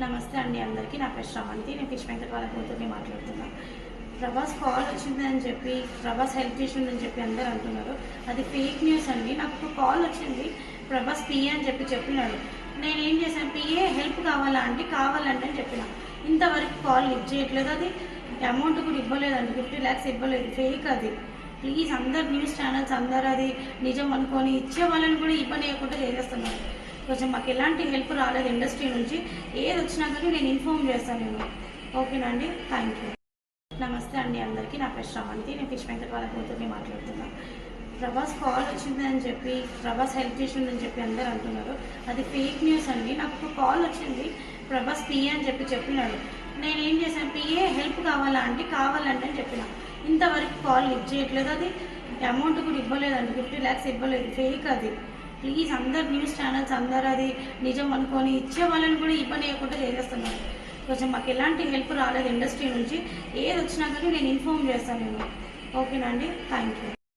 నమస్తే అండి అందరికీ. నా పేరు శ్రవంతి. నేను ఫిష్ వెంకట్ వాళ్ళ కూతుర్ని మాట్లాడుతున్నాను. ప్రభాస్ కాల్ వచ్చిందని చెప్పి ప్రభాస్ హెల్ప్ చేసిందని చెప్పి అందరూ అంటున్నారు. అది ఫేక్ న్యూస్ అండి. నాకు ఒక కాల్ వచ్చింది. ప్రభాస్ పిఏ అని చెప్పి చెప్పినాడు. నేను ఏం చేశాను? పిఏ హెల్ప్ కావాలా అంటే కావాలంటే అని చెప్పిన. ఇంతవరకు కాల్ లిఫ్ట్ చేయట్లేదు అది. అమౌంట్ కూడా ఇవ్వలేదండి. ఫిఫ్టీ ల్యాక్స్ ఇవ్వలేదు. ఫేక్ అది. ప్లీజ్ అందరు న్యూస్ ఛానల్స్ అందరు అది నిజం అనుకొని ఇచ్చే వాళ్ళని కూడా ఇవ్వనియకుండా చేసేస్తున్నారు. కొంచెం మాకు ఎలాంటి హెల్ప్ రాలేదు ఇండస్ట్రీ నుంచి. ఏది వచ్చినా కానీ నేను ఇన్ఫామ్ చేస్తాను నేను. ఓకేనా అండి? థ్యాంక్ యూ నమస్తే అండి అందరికీ. నా పేరు శ్రవంతి. నేను ఫిష్ వెంకట్ వాళ్ళ కూతుర్ని మాట్లాడుతున్నాను ప్రభాస్ కాల్ వచ్చిందని చెప్పి ప్రభాస్ హెల్ప్ చేసిందని చెప్పి అందరూ అంటున్నారు. అది ఫేక్ న్యూస్ అండి. నాకు ఒక కాల్ వచ్చింది. ప్రభాస్ పిఏ అని చెప్పి చెప్పినాడు. నేను ఏం చేశాను? పిఏ హెల్ప్ కావాలా అంటే కావాలంటే అని చెప్పిన. ఇంతవరకు కాల్ లిఫ్ట్ చేయట్లేదు అది. అమౌంట్ కూడా ఇవ్వలేదండి. ఫిఫ్టీ ల్యాక్స్ ఇవ్వలేదు. ఫేక్ అది. ప్లీజ్ అందరు న్యూస్ ఛానల్స్ అందరు అది నిజం అనుకొని ఇచ్చే వాళ్ళని కూడా ఇవ్వనియకుండా చేసేస్తున్నారు. కొంచెం మాకు ఎలాంటి హెల్ప్ రాలేదు ఇండస్ట్రీ నుంచి. ఏది వచ్చినా కానీ నేను ఇన్ఫామ్ చేస్తాను నేను. ఓకేనా అండి థ్యాంక్ యూ